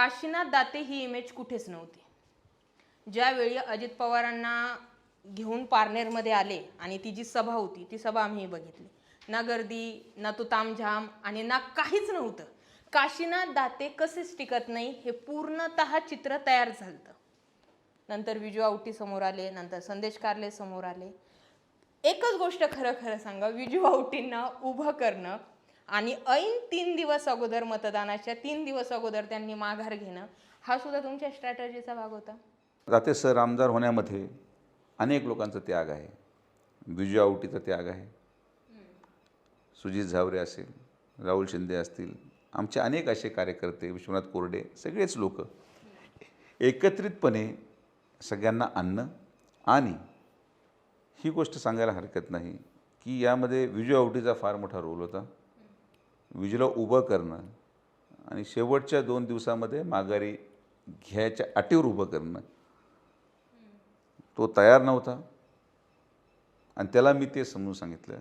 काशीनाथ दाते ही image कुठेच नव्हती. ज्यावेळी अजित पवारांना घेऊन पारनेरमध्ये आले आणि ती जी सभा होती ती सभा आम्ही बघितली. ना गर्दी ना तो तामझाम आणि ना काहीच नव्हतं. काशीनाथ दाते कसेच टिकत नाही हे पूर्णतः चित्र तयार झालं नंतर विजू आवटी समोर आले नंतर संदेश कारले समोर आले. एकच गोष्ट खरं खरं सांगा विजू आवटींना उभं करणं आणि ऐन तीन दिवस अगोदर मतदानाच्या तीन दिवस अगोदर त्यांनी माघार घेणं हा सुद्धा तुमच्या स्ट्रॅटजीचा भाग होता? राते सर आमदार होण्यामध्ये अनेक लोकांचा त्याग आहे. विजय आवटीचा त्याग आहे. सुजित झावरे असेल राहुल शिंदे असतील आमचे अनेक असे कार्यकर्ते विश्वनाथ कोरडे सगळेच लोक एकत्रितपणे सगळ्यांना आणणं आणि ही गोष्ट सांगायला हरकत नाही की यामध्ये विजय आवटीचा फार मोठा रोल होता. विजेला उभं करणं आणि शेवटच्या दोन दिवसामध्ये माघारी घ्यायच्या अटीवर उभं करणं. तो तयार नव्हता. आणि त्याला मी ते समजून सांगितलं.